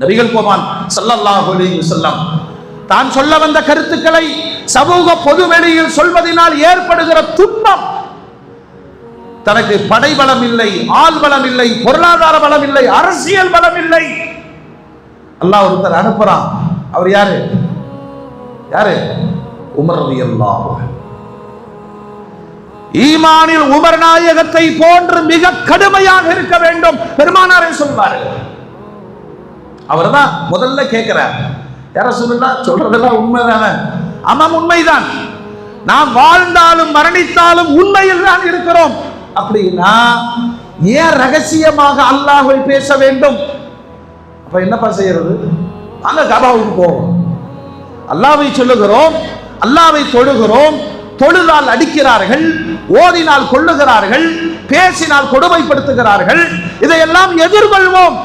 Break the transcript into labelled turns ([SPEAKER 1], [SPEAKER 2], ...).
[SPEAKER 1] நபிகள் கோமான் சல்லல்லாஹு அலைஹி வஸல்லம். தான் சொல்ல வந்த கருத்துக்களை சமூக பொதுவெளியில் சொல்வதனால் ஏற்படுகிற துன்பம். தனக்கு படை பலம் இல்லை ஆள் பலம் இல்லை பொருளாதார பலம் இல்லை அரசியல் பலம் இல்லை. அல்லாஹ் ஒருத்தர் அனுப்புறான். அவர் யாரு? யாரு? உமர் ரலியல்லாஹு ஈமானில் உமர் நாயகத்தை போன்று மிக கடுமையாக இருக்க வேண்டும். பெருமானாரை அவர் அவர்தான் முதல்ல கேட்கிறார் யார சொல்லுதா சொல்றதெல்லாம் உண்மைதானே? ஆமாம் உண்மைதான். நாம் வாழ்ந்தாலும் மரணித்தாலும் உண்மையில் தான் இருக்கிறோம். அப்படின்னா ஏன் ரகசியமாக அல்லாஹை பேச வேண்டும்? அப்ப என்னப்பா செய்யறது? வாங்க கபாவுக்கு போவோம். அல்லாவை சொல்லுகிறோம் அல்லாவை தொழுகிறோம் தொழுதால் அடிக்கிறார்கள் ஓதினால் கொள்ளுகிறார்கள் பேசினால் கொடுமைப்படுத்துகிறார்கள் இதையெல்லாம் எதிர்கொள்வோம்.